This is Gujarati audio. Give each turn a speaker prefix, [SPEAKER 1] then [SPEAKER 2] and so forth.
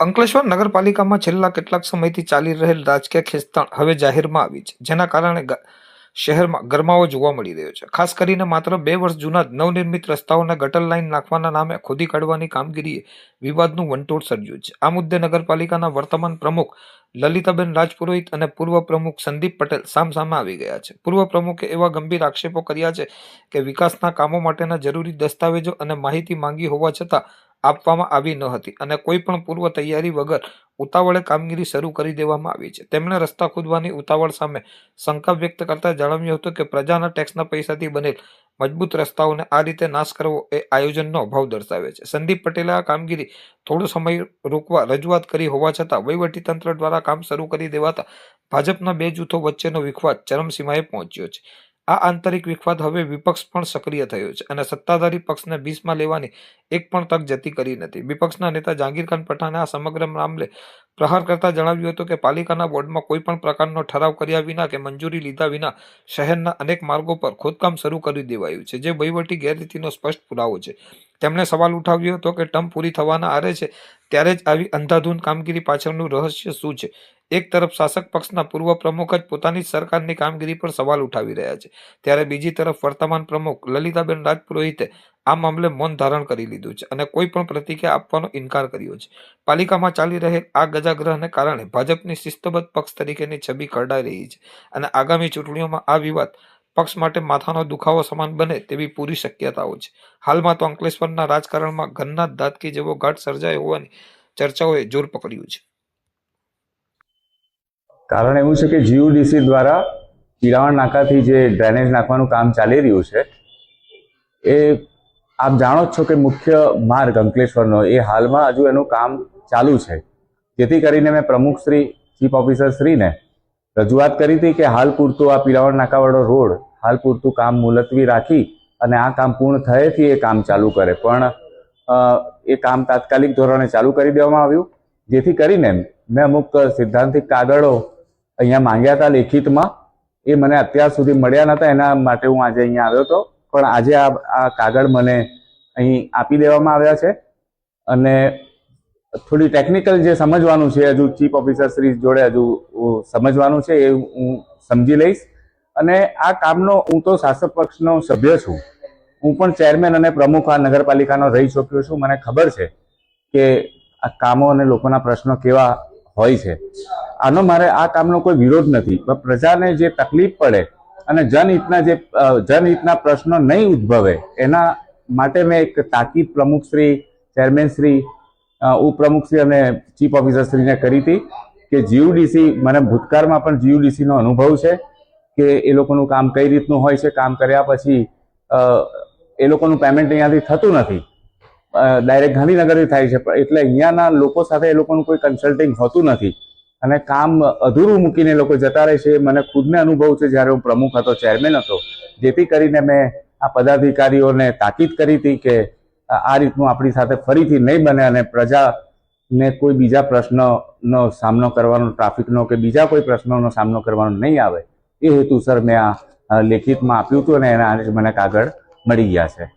[SPEAKER 1] અંકલેશ્વર નગરપાલિકામાં છેલ્લા કેટલાક સમયથી ચાલી રહેલ રાજકીય ખેંચતાણ હવે જાહેરમાં આવી છે, જેના કારણે શહેરમાં ગરમાવો જોવા મળી રહ્યો છે. ખાસ કરીને માત્ર બે વર્ષ જૂના જ નવનિર્મિત રસ્તાઓને ગટર લાઇન નાખવાના નામે ખોદી કાઢવાની કામગીરીએ વિવાદનું વંટોળ સર્જ્યું છે. આ મુદ્દે નગરપાલિકાના વર્તમાન પ્રમુખ લલિતાબેન રાજપુરોહિત અને પૂર્વ પ્રમુખ સંદીપ પટેલ સામસામે આવી ગયા છે. પૂર્વ પ્રમુખે એવા ગંભીર આક્ષેપો કર્યા છે કે વિકાસના કામો માટેના જરૂરી દસ્તાવેજો અને માહિતી માંગી હોવા છતાં આપવામાં આવી ન હતી અને કોઈ પણ પૂર્વ તૈયારી વગર ઉતાવળે કામગીરી શરૂ કરી દેવામાં આવી છે. તેમણે રસ્તા ખોદવાની ઉતાવળ સામે શંકા વ્યક્ત કરતા જણાવ્યું હતું કે પ્રજાના ટેક્સના પૈસાથી બનેલ મજબૂત રસ્તાઓને આ રીતે નાશ કરવો એ આયોજનનો અભાવ દર્શાવે છે. સંદીપ પટેલે આ કામગીરી થોડો સમય રોકવા રજૂઆત કરી હોવા છતાં વહીવટીતંત્ર દ્વારા કામ શરૂ કરી દેવાતા ભાજપના બે જૂથો વચ્ચેનો વિખવાદ ચરમસીમાએ પહોંચ્યો છે. આ આંતરિક વિખવાદ હવે વિપક્ષ પણ સક્રિય થયો છે અને સત્તાધારી પક્ષને બીસમાં લેવાની એક પણ તક જતી કરી નથી. વિપક્ષના નેતા જાંગીર ખાન પઠાણે આ સમગ્ર મામલે પ્રહાર કરતા જણાવ્યું હતું કે પાલિકાના બોર્ડમાં કોઈ પણ પ્રકારનો ઠરાવ કર્યા વિના કે મંજૂરી લીધા વિના શહેરના અનેક માર્ગો પર ખોદકામ શરૂ કરી દેવાયું છે, જે વહીવટી ગેરરીતિનો સ્પષ્ટ પુરાવો છે. તેમણે સવાલ ઉઠાવ્યો હતો કે ટર્મ પૂરી થવાના આરે છે, ત્યારે જ આવી અંધાધૂંધ કામગીરી પાછળનું રહસ્ય શું છે? એક તરફ શાસક પક્ષના પૂર્વ પ્રમુખ જ પોતાની સરકારની કામગીરી પર સવાલ ઉઠાવી રહ્યા છે. ત્યારે બીજી તરફ વર્તમાન પ્રમુખ લલિતાબેન રાજપુરોહિતે આ મામલે મૌન ધારણ કરી લીધું છે અને કોઈ પણ પ્રતિક્રિયા આપવાનો ઇનકાર કર્યો છે. પાલિકામાં ચાલી રહેલ આ ગજાગ્રહને કારણે ભાજપની શિસ્તબદ્ધ પક્ષ તરીકેની છબી ખરડાઈ રહી છે અને આગામી ચૂંટણીઓમાં આ વિવાદ પક્ષ માટે માથાનો દુખાવો સમાન બને તેવી પૂરી શક્યતાઓ છે. હાલમાં તો અંકલેશ્વરના રાજકારણમાં ઘનનાથ દાદકી જેવો ઘાટ સર્જાયો હોવાની ચર્ચાઓએ જોર પકડ્યું છે.
[SPEAKER 2] કારણ એવું છે કે જીયુડીસી દ્વારા પીરાવણ નાકાથી જે ડ્રેનેજ નાખવાનું કામ ચાલી રહ્યું છે, એ આપ જાણો જ છો કે મુખ્ય માર્ગ અંકલેશ્વરનો, એ હાલમાં હજુ એનું કામ ચાલુ છે. જેથી કરીને મેં પ્રમુખ શ્રી, ચીફ ઓફિસર શ્રીને રજૂઆત કરી હતી કે હાલ પૂરતું આ પીરાવણ નાકાવાળો રોડ, હાલ પૂરતું કામ મુલતવી રાખી અને આ કામ પૂર્ણ થયેથી એ કામ ચાલુ કરે. પણ એ કામ તાત્કાલિક ધોરણે ચાલુ કરી દેવામાં આવ્યું. જેથી કરીને મેં અમુક સિદ્ધાંતિક કાગળો અહીંયા માંગ્યા હતા લેખિતમાં. એ મને અત્યાર સુધી મળ્યા નહોતા એના માટે હું આજે અહીંયા આવ્યો હતો. પણ આજે આ કાગળ મને અહીં આપી દેવામાં આવ્યા છે. અને થોડી ટેકનિકલ જે સમજવાનું છે, હજુ ચીફ ઓફિસર શ્રી જોડે હજુ સમજવાનું છે, એ હું સમજી લઈશ. અને આ કામનો, હું તો શાસક પક્ષનો સભ્ય છું. હું પણ ચેરમેન અને પ્રમુખ આ નગરપાલિકાનો રહી ચૂક્યો છું. મને ખબર છે કે આ કામો અને લોકોના પ્રશ્નો કેવા હોય છે. આનો મારે આ કામનો કોઈ વિરોધ નથી. પણ પ્રજાને જે તકલીફ પડે અને જનહિતના જે જનહિતના પ્રશ્નો નહીં ઉદ્ભવે એના માટે મેં એક તાકીદ પ્રમુખશ્રી ચેરમેનશ્રી ચેરમેન શ્રી અ, ઉપપ્રમુખ અને ચીફ ઓફિસર શ્રીને કરી હતી કે જીયુડીસી મને ભૂતકાળમાં પણ જીયુડીસીનો અનુભવ છે કે એ લોકોનું કામ કઈ રીતનું હોય છે કામ કર્યા પછી એ લોકોનું પેમેન્ટ અહીંયાથી થતું નથી. ડાયરેક્ટ ગાંધીનગરથી થાય છે એટલે અહીંયાના લોકો સાથે એ લોકોનું કોઈ કન્સલ્ટિંગ હોતું નથી. અને કામ અધૂરું મૂકીને લોકો જતા રહે છે. મને ખુદને અનુભવ છે, જ્યારે હું પ્રમુખ હતો ચેરમેન હતો, જેથી કરીને મેં આ પદાધિકારીઓને તાકીદ કરી હતી કે આ રીતનું આપણી સાથે ફરીથી નહીં બને અને પ્રજાને કોઈ બીજા પ્રશ્નનો સામનો કરવાનો ટ્રાફિકનો કે બીજા કોઈ પ્રશ્નોનો સામનો કરવાનો નહીં આવે. એ હેતુસર મેં આ લેખિતમાં આપ્યું હતું અને એના મને કાગળ મળી ગયા છે.